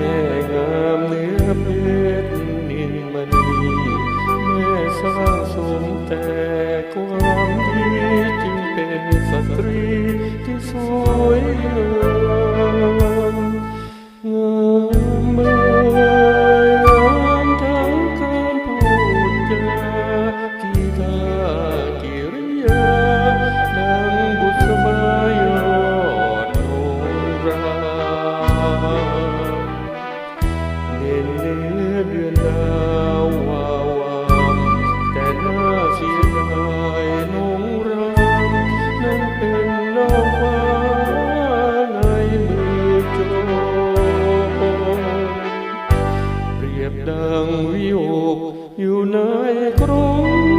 แม่งามเนื้อเพชรนินมณีแม่สร้างสมแต่ความดีจึงเป็นสตรีที่สวยงามงามเมื่อยงามทั้งการพูดจา ดังวิโอกอยู่ในกรง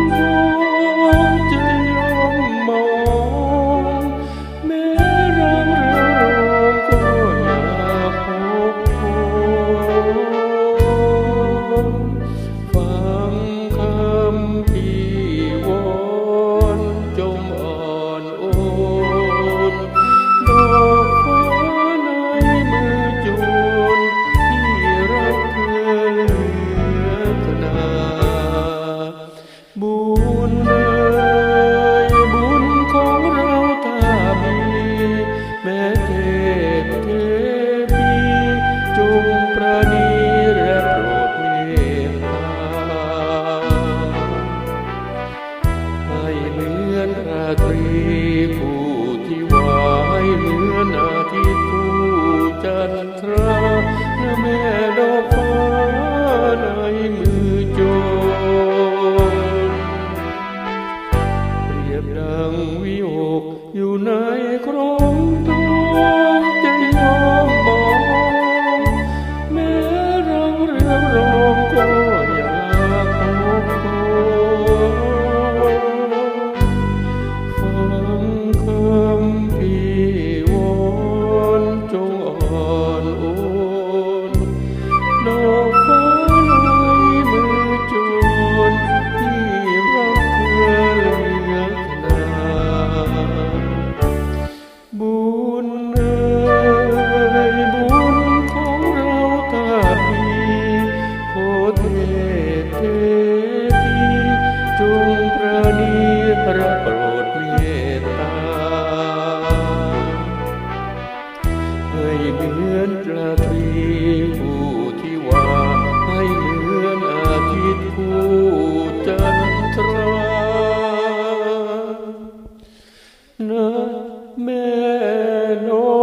เหมือนราตรีผู้ที่วายเหมือนอาทิตย์ผู้จันทร บุญเอ่ยบุญของเราถ้ามีขอเทเทพีจงประนีระโปรดเมตตาให้เหมือนราตรีผู้ที่ว่าให้เหมือนอาทิตย์ผู้จันทรานะ melody.